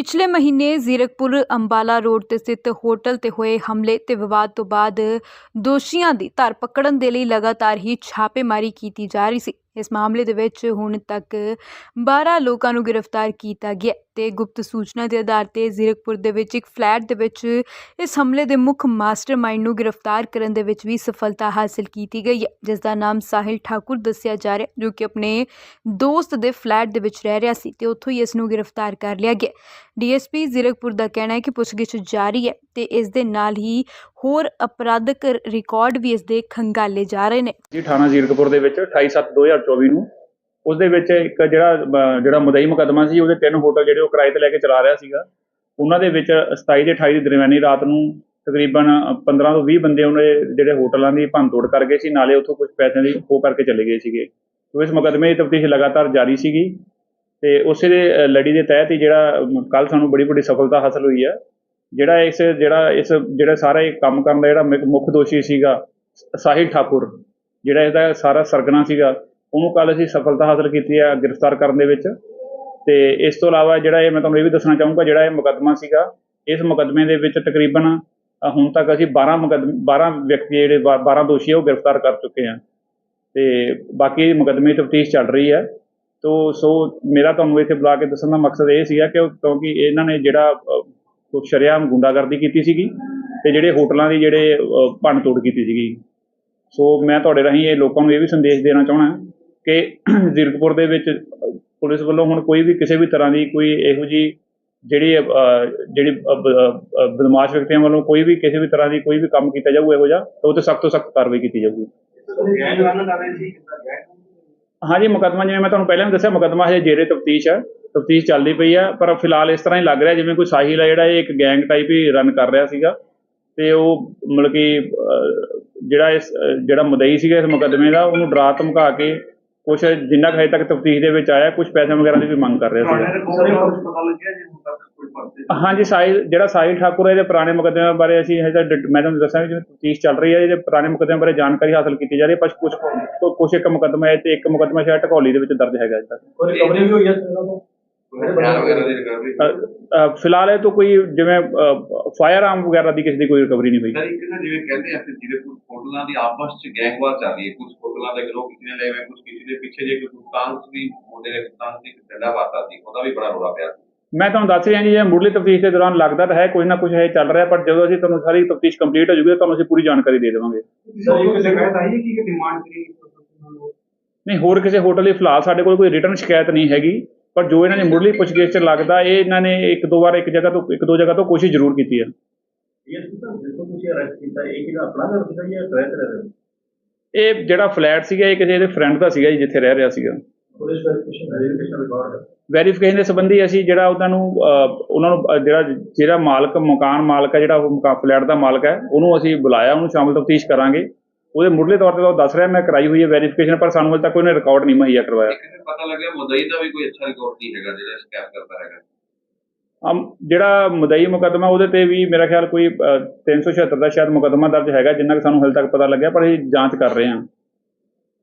ਪਿਛਲੇ ਮਹੀਨੇ ਜ਼ੀਰਕਪੁਰ ਅੰਬਾਲਾ ਰੋਡ ਤੇ ਸਥਿਤ ਹੋਟਲ ਤੇ ਹੋਏ ਹਮਲੇ ਤੇ ਵਿਵਾਦ ਤੋਂ ਬਾਅਦ ਦੋਸ਼ੀਆਂ ਦੀ ਧਰ ਪਕੜਨ ਦੇ ਲਈ ਲਗਾਤਾਰ ਹੀ ਛਾਪੇਮਾਰੀ ਕੀਤੀ ਜਾ ਰਹੀ ਸੀ। ਇਸ ਮਾਮਲੇ ਦੇ ਵਿੱਚ ਹੁਣ ਤੱਕ 12 ਲੋਕਾਂ ਨੂੰ ਗ੍ਰਿਫਤਾਰ ਕੀਤਾ ਗਿਆ ਤੇ ਗੁਪਤ ਸੂਚਨਾ ਦੇ ਆਧਾਰ ਤੇ ਜ਼ੀਰਕਪੁਰ ਦੇ ਵਿੱਚ ਇੱਕ ਫਲੈਟ ਦੇ ਵਿੱਚ ਇਸ ਹਮਲੇ ਦੇ ਮੁੱਖ ਮਾਸਟਰਮਾਈਂਡ ਨੂੰ ਗ੍ਰਿਫਤਾਰ ਕਰਨ ਦੇ ਵਿੱਚ ਵੀ ਸਫਲਤਾ ਹਾਸਲ ਕੀਤੀ ਗਈ ਹੈ ਜਿਸ ਦਾ ਨਾਮ ਸਾਹਿਲ ਠਾਕੁਰ ਦੱਸਿਆ ਜਾ ਰਿਹਾ ਜੋ ਕਿ ਆਪਣੇ ਦੋਸਤ ਦੇ ਫਲੈਟ ਦੇ ਵਿੱਚ ਰਹਿ ਰਿਹਾ ਸੀ ਤੇ ਉੱਥੋਂ ਹੀ ਇਸ ਨੂੰ ਗ੍ਰਿਫਤਾਰ ਕਰ ਲਿਆ ਗਿਆ ਡੀਐਸਪੀ ਜ਼ੀਰਕਪੁਰ ਦਾ ਕਹਿਣਾ ਹੈ ਕਿ ਪੁੱਛਗਿੱਛ ਜਾਰੀ ਹੈ ਤੇ ਇਸ ਦੇ ਨਾਲ ਹੀ ਹੋਰ ਅਪਰਾਧਕ ਰਿਕਾਰਡ ਵੀ ਇਸ ਦੇ ਖੰਗਾਲੇ ਜਾ ਰਹੇ ਨੇ। ਜੀ, ਥਾਣਾ ਜ਼ੀਰਕਪੁਰ ਦੇ ਵਿੱਚ 28/7/2024 ਨੂੰ, ਉਸ ਦੇ ਵਿੱਚ ਇੱਕ ਜਿਹੜਾ ਜਿਹੜਾ ਮੁਦਈ ਮੁਕੱਦਮਾ ਸੀ, ਉਹਦੇ ਤਿੰਨ ਹੋਟਲ ਜਿਹੜੇ ਉਹ ਕਿਰਾਏ ਤੇ ਲੈ ਕੇ ਚਲਾ ਰਿਹਾ ਸੀਗਾ। ਉਹਨਾਂ ਦੇ ਵਿੱਚ 27 ਤੇ 28 ਦੀ ਦਰਮਿਆਨੀ ਰਾਤ ਨੂੰ ਤਕਰੀਬਨ 15 ਤੋਂ 20 ਬੰਦੇ ਉਹਨੇ ਜਿਹੜੇ ਹੋਟਲਾਂ ਦੀ ਭੰਨਤੋੜ ਕਰ ਗਏ ਸੀ, ਨਾਲੇ ਉੱਥੋਂ ਕੁਝ ਪੈਸਿਆਂ ਦੀ ਖੋ ਕਰਕੇ ਚਲੇ ਗਏ ਸੀਗੇ। ਸੋ ਇਸ ਮੁਕੱਦਮੇ ਦੀ ਤਫਤੀਸ਼ ਲਗਾਤਾਰ ਜਾਰੀ ਸੀਗੀ ਤੇ ਉਸੇ ਦੇ ਲੜੀ ਦੇ ਤਹਿਤ ਹੀ ਜਿਹੜਾ ਕੱਲ ਸਾਨੂੰ ਬੜੀ ਵੱਡੀ ਸਫਲਤਾ ਹਾਸਲ ਹੋਈ ਹੈ ਜਿਹੜਾ ਇਸ ਜਿਹੜਾ ਇਸ, ਜਿਹੜਾ ਸਾਰਾ ਇਹ ਕੰਮ ਕਰਨ ਦਾ ਜਿਹੜਾ ਮੁੱਖ- ਮੁੱਖ ਦੋਸ਼ੀ ਸੀਗਾ ਸਾਹਿਲ ਠਾਕੁਰ, ਜਿਹੜਾ ਇਹਦਾ ਸਾਰਾ ਸਰਗਨਾ ਸੀਗਾ, ਉਹਨੂੰ ਕੱਲ ਅਸੀਂ ਸਫਲਤਾ ਹਾਸਲ ਕੀਤੀ ਹੈ ਗ੍ਰਿਫਤਾਰ ਕਰਨ ਦੇ ਵਿੱਚ। ਤੇ ਇਸ ਤੋਂ ਇਲਾਵਾ ਜਿਹੜਾ ਇਹ, ਮੈਂ ਤੁਹਾਨੂੰ ਇਹ ਵੀ ਦੱਸਣਾ ਚਾਹੂੰਗਾ, ਜਿਹੜਾ ਇਹ ਮੁਕੱਦਮਾ ਸੀਗਾ, ਇਸ ਮੁਕੱਦਮੇ ਦੇ ਵਿੱਚ ਤਕਰੀਬਨ ਹੁਣ ਤੱਕ ਅਸੀਂ 12 ਮੁਕੱਦਮੇ 12 ਵਿਅਕਤੀ ਜਿਹੜੇ ਬਾ- 12 ਦੋਸ਼ੀ ਆ, ਉਹ ਗ੍ਰਿਫਤਾਰ ਕਰ ਚੁੱਕੇ ਹਾਂ ਤੇ ਬਾਕੀ ਮੁਕੱਦਮੇ ਤਫਤੀਸ਼ ਚੱਲ ਰਹੀ ਹੈ। ਤੋ, ਸੋ ਮੇਰਾ ਤੁਹਾਨੂੰ ਇੱਥੇ ਬੁਲਾ ਕੇ ਦੱਸਣ ਦਾ ਮਕਸਦ ਇਹ ਸੀਗਾ ਕਿ ਕਿਉਂਕਿ ਇਹਨਾਂ ਨੇ ਜਿਹੜਾ ਕੁਛ ਸ਼ਰੇਆਮ ਗੁੰਡਾਗਰਦੀ ਕੀਤੀ ਸੀਗੀ ਤੇ ਜਿਹੜੇ ਹੋਟਲਾਂ ਦੀ ਜਿਹੜੇ ਭੰਨ ਤੋੜ ਕੀਤੀ ਸੀਗੀ। ਸੋ ਮੈਂ ਤੁਹਾਡੇ ਰਾਹੀਂ ਇਹ ਲੋਕਾਂ ਨੂੰ ਇਹ ਵੀ ਸੰਦੇਸ਼ ਦੇਣਾ ਚਾਹਣਾ ਕਿ ਜ਼ੀਰਕਪੁਰ ਦੇ ਵਿੱਚ ਪੁਲਿਸ ਵੱਲੋਂ ਹੁਣ ਕੋਈ ਵੀ ਕਿਸੇ ਵੀ ਤਰ੍ਹਾਂ ਦੀ ਕੋਈ ਇਹੋ ਜੀ ਜਿਹੜੀ ਜਿਹੜੀ ਬਦਮਾਸ਼ ਵਿਅਕਤੀਆਂ ਵੱਲੋਂ ਕੋਈ ਵੀ ਕਿਸੇ ਵੀ ਤਰ੍ਹਾਂ ਦੀ ਕੋਈ ਵੀ ਕੰਮ ਕੀਤਾ ਜਾਊ ਇਹੋ ਜਿਹਾ ਤਾਂ ਉਹ ਤੇ ਸਖਤ ਤੋਂ ਸਖਤ ਕਾਰਵਾਈ ਕੀਤੀ ਜਾਊਗੀ। ਹਾਂਜੀ ਮੁਕੱਦਮਾ ਜਿਵੇਂ ਮੈਂ ਤੁਹਾਨੂੰ ਪਹਿਲਾਂ ਵੀ ਦੱਸਿਆ ਮੁਕੱਦਮਾ ਹਜੇ ਜੇਰੇ ਤਫਤੀਸ਼ ਹੈ। ਤਫਤੀਸ਼ ਚੱਲਦੀ ਪਈ ਹੈ ਪਰ ਫਿਲਹਾਲ ਇਸ ਤਰ੍ਹਾਂ ਹੀ ਲੱਗ ਰਿਹਾ ਜਿਵੇਂ ਕੋਈ ਸਾਹਿਲ ਹੈ ਜਿਹੜਾ ਇਹ ਇੱਕ ਗੈਂਗ ਟਾਈਪ ਹੀ ਰਨ ਕਰ ਰਿਹਾ ਸੀਗਾ। ਤੇ ਉਹ ਮਤਲਬ ਕਿ ਜਿਹੜਾ ਇਸ ਜਿਹੜਾ ਮੁਦਈ ਸੀਗਾ ਇਸ ਮੁਕੱਦਮੇ ਦਾ ਉਹਨੂੰ ਡਰਾ ਧਮਕਾ ਕੇ ਕੁਝ ਜਿੰਨਾ ਹਜੇ ਤੱਕ ਤਫਤੀਸ਼ ਦੇ ਵਿੱਚ ਆਇਆ ਕੁਝ ਪੈਸੇ ਵਗੈਰਾ ਦੀ ਵੀ ਮੰਗ ਕਰ ਰਿਹਾ ਸੀਗਾ। ਜੀ ਹਾਂਜੀ ਸਾਹਿਲ ਜਿਹੜਾ ਸਾਹਿਲ ਠਾਕੁਰ ਹੈ ਇਹਦੇ ਪੁਰਾਣੇ ਮੁਕੱਦਮਿਆਂ ਬਾਰੇ ਅਸੀਂ ਹਜੇ ਤੱਕ ਮੈਂ ਤੁਹਾਨੂੰ ਦੱਸਾਂ ਜਿਵੇਂ ਤਫਤੀਸ਼ ਚੱਲ ਰਹੀ ਹੈ ਇਹਦੇ ਪੁਰਾਣੇ ਮੁਕੱਦਮਿਆਂ ਬਾਰੇ ਜਾਣਕਾਰੀ ਹਾਸਲ ਕੀਤੀ ਜਾ ਰਹੀ ਹੈ ਪਰ ਕੁਝ ਕੁਝ ਇੱਕ ਮੁਕੱਦਮਾ ਹੈ ਤੇ ਇੱਕ ਮੁਕੱਦਮਾ ਸ਼ਾਇਦ ਢਕੌਲੀ ਦੇ ਵਿੱਚ ਦਰਜ ਹੈਗਾ ਅਜੇ ਤੱਕ। ਕੋਈ ਰਿਕਵਰੀ ਵੀ ਹੋਈ ਹੈ ਇਹਨਾਂ ਤੋਂ? ਹਥਿਆਰ ਵਗੈਰਾ ਦੀ ਰਿਕਵਰੀ ਅ, ਅ, ਫਿਲਹਾਲ ਇਹ ਤੋਂ ਕੋਈ ਜਿਵੇਂ ਫਾਇਰ ਆਰਮ ਵਗੈਰਾ ਦੀ ਕਿਸੇ ਦੀ ਕੋਈ ਰਿਕਵਰੀ ਨਹੀਂ ਹੋਈ। ਸਰ ਇੱਕ ਨਾ ਜਿਵੇਂ ਕਹਿੰਦੇ ਆ ਕਿ ਜਿਹੜੇ ਕੁਝ ਹੋਟਲਾਂ ਦੀ ਆਪਸ ਚ ਗੈਂਗਵਾਰ ਚੱਲ ਰਹੀ ਹੈ। ਕੁਝ ਹੋਟਲਾਂ ਦੇ ਗਰੋਹ ਕਿਸੇ ਨੇ ਲਏ ਹੋਏ ਕੁਝ ਕਿਸੇ ਦੇ ਪਿੱਛੇ ਜੇ ਕੋਈ ਦੁਕਾਨ ਵੀ ਮੁੰਡੇ ਦੇ ਦੁਕਾਨ ਦੀ ਡੰਡਾ ਵਾਤਾ ਸੀ ਉਹਦਾ ਵੀ ਬੜਾ ਰੋਲਾ ਪਿਆ। ਮੈਂ ਤੁਹਾਨੂੰ ਦੱਸ ਰਿਹਾ ਜੀ ਇਹ ਮੁੱਢਲੀ ਤਫਤੀਸ਼ ਦੇ ਦੌਰਾਨ ਲੱਗਦਾ ਤਾਂ ਹੈ ਕੋਈ ਨਾ ਕੁਝ ਹੈ ਚੱਲ ਰਿਹਾ ਪਰ ਜਦੋਂ ਅਸੀਂ ਤੁਹਾਨੂੰ ਸਾਰੀ ਤਫਤੀਸ਼ ਕੰਪਲੀਟ ਹੋ ਜੂਗੀ ਤੁਹਾਨੂੰ ਅਸੀਂ ਪੂਰੀ ਜਾਣਕਾਰੀ ਦੇ ਦੇਵਾਂਗੇ। ਸਰ ਇੱਕ ਸ਼ਿਕਾਇਤ ਆਈ ਹੈ ਕਿ ਡਿਮਾਂਡ ਕਰੀ ਨਹੀਂ ਹੋਰ ਕਿਸੇ ਹੋਟਲ ਦੀ ਫਿਲਹਾਲ ਸਾਡੇ ਕੋਲ ਕੋਈ ਰਿਟਰਨ ਸ਼ਿਕਾਇਤ ਨਹੀਂ ਹੈਗੀ। ਪਰ ਜੋ ਇਹਨਾਂ ਦੀ ਮੁੱਢਲੀ ਪੁੱਛਗਿੱਛ 'ਚ ਲੱਗਦਾ ਇਹ ਇਹਨਾਂ ਨੇ ਇੱਕ ਦੋ ਵਾਰ ਇੱਕ ਜਗ੍ਹਾ ਤੋਂ ਇੱਕ ਦੋ ਜਗ੍ਹਾ ਤੋਂ ਕੋਸ਼ਿਸ਼ ਜ਼ਰੂਰ ਕੀਤੀ ਹੈ। ਇਹ ਜਿਹੜਾ ਫਲੈਟ ਸੀਗਾ ਇਹ ਕਿਸੇ ਦੇ ਫਰੈਂਡ ਦਾ ਸੀਗਾ ਜੀ ਜਿੱਥੇ ਰਹਿ ਰਿਹਾ ਸੀਗਾ। ਪੁਲਿਸ ਵੈਰੀਫਿਕੇਸ਼ਨ ਵੈਰੀਫਿਕੇਸ਼ਨ ਰਿਕਾਰਡ ਹੈ। ਵੈਰੀਫਿਕੇਸ਼ਨ ਦੇ ਸੰਬੰਧੀ ਅਸੀਂ ਜਿਹੜਾ ਉਹਨਾਂ ਨੂੰ ਉਹਨਾਂ ਨੂੰ ਜਿਹੜਾ ਜਿਹੜਾ ਮਾਲਕ ਮਕਾਨ ਮਾਲਕ ਹੈ ਜਿਹੜਾ ਉਹ ਮਕਾਨ ਫਲੈਟ ਦਾ ਮਾਲਕ ਹੈ ਉਹਨੂੰ ਅਸੀਂ ਬੁਲਾਇਆ ਉਹਨੂੰ ਸ਼ਾਮਲ ਤਫਤੀਸ਼ ਕਰਾਂਗੇ। ਉਹਦੇ ਮੁੱਢਲੇ ਤੌਰ ਤੇ ਤਾਂ ਉਹ ਦੱਸ ਰਿਹਾ ਮੈਂ ਕਰਾਈ ਹੋਈ ਹੈ ਵੈਰੀਫਿਕੇਸ਼ਨ ਪਰ ਸਾਨੂੰ ਹਜੇ ਤੱਕ ਉਹਨੇ ਰਿਕਾਰਡ ਨਹੀਂ ਮੁਹੱਈਆ ਕਰਵਾਇਆ। ਇੱਕ ਨੇ ਪਤਾ ਲੱਗਿਆ ਮੁਦਈ ਦਾ ਵੀ ਕੋਈ ਅੱਛਾ ਰਿਕਾਰਡ ਨਹੀਂ ਹੈਗਾ ਜਿਹੜਾ ਸਕੈਪ ਕਰਦਾ ਹੈਗਾ। ਅਮ, ਜਿਹੜਾ ਮਦਈ ਮੁਕੱਦਮਾ ਉਹਦੇ ਤੇ ਵੀ ਮੇਰਾ ਖਿਆਲ ਕੋਈ ਅਹ, 376 ਦਾ ਸ਼ਾਇਦ ਮੁਕੱਦਮਾ ਦਰਜ ਹੈਗਾ ਜਿੰਨਾ ਕਿ ਸਾਨੂੰ ਹਜੇ ਤੱਕ ਪਤਾ ਲੱਗਿਆ ਪਰ ਅਸੀਂ ਜਾਂਚ ਕਰ ਰਹੇ ਹਾਂ।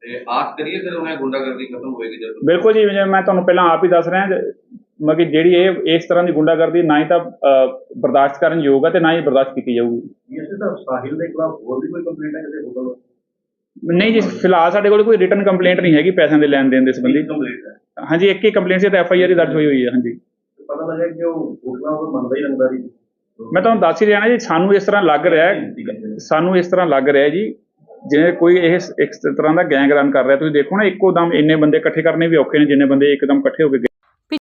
ਤੇ ਆਸ ਕਰੀਏ ਫਿਰ ਉਹਨੇ ਗੁੰਡਾਗਰਦੀ ਖਤਮ ਹੋਏਗੀ ਜਦੋਂ ਬਿਲਕੁਲ ਜੀ ਮੈਂ ਤੁਹਾਨੂੰ ਪਹਿਲਾਂ ਆਪ ਹੀ ਦੱਸ ਰਿਹਾ ਮਤਲਬ ਕਿ ਜਿਹੜੀ ਇਹ ਇਸ ਤਰ੍ਹਾਂ ਦੀ ਗੁੰਡਾਗਰਦੀ ਨਾ ਹੀ ਤਾਂ ਬਰਦਾਸ਼ਤ ਕਰਨ ਯੋਗ ਹੈ ਤੇ ਨਾ ਹੀ ਬਰਦਾਸ਼ਤ ਕੀਤੀ ਜਾਊਗੀ। ਇਸ ਤਾਂ ਸਾਹਿਲ ਦੇ ਖਿਲਾਫ ਹੋਰ ਵੀ ਕੋਈ ਕੰਪਲੇਂਟ ਹੈ ਕਿਸੇ ਹੋਟਲ ਨਹੀਂ ਜੀ ਫਿਲਹਾਲ ਸਾਡੇ ਕੋਲ ਕੋਈ ਰਿਟਰਨ ਕੰਪਲੇਂਟ ਨਹੀਂ ਹੈਗੀ ਪੈਸਿਆਂ ਦੇ ਲੈਣ ਦੇਣ ਦੇ ਸੰਬੰਧੀ। ਕੰਪਲੇਂਟ ਹੈ। ਹਾਂਜੀ ਇੱਕ ਹੀ ਕੰਪਲੇਂਟ ਸੀ ਤੇ ਐਫ ਆਈ ਆਰ ਦਰਜ ਹੋਈ ਹੋਈ ਹੈ ਹਾਂਜੀ। ਪਤਾ ਲੱਗਾ ਕਿ ਉਹ ਹੋਟਲਾਂ ਉਹ ਮੰਨਦਾ ਹੀ ਰੰਗਦਾਰੀ ਸੀ। ਮੈਂ ਤੁਹਾਨੂੰ ਦੱਸ ਹੀ ਰਿਹਾ ਜੀ ਸਾਨੂੰ ਇਸ ਤਰ੍ਹਾਂ ਲੱਗ ਰਿਹਾ ਹੈ ਸਾਨੂੰ ਇਸ ਤਰ੍ਹਾਂ ਲੱਗ ਰਿਹਾ ਜੀ ਜਿਵੇਂ ਕੋਈ ਇਹ ਇੱਕ ਤਰ੍ਹਾਂ ਦਾ ਗੈਂਗ ਰਨ ਕਰ ਰਿਹਾ ਤੁਸੀਂ ਦੇਖੋ ਨਾ ਇੱਕੋ ਦਮ ਇੰਨੇ ਬੰਦੇ ਇਕੱਠੇ ਕਰਨੇ ਵੀ ਔਖੇ ਨੇ ਜਿੰਨੇ ਬੰਦੇ ਇੱਕਦਮ ਇਕੱਠੇ ਹੋ ਕੇ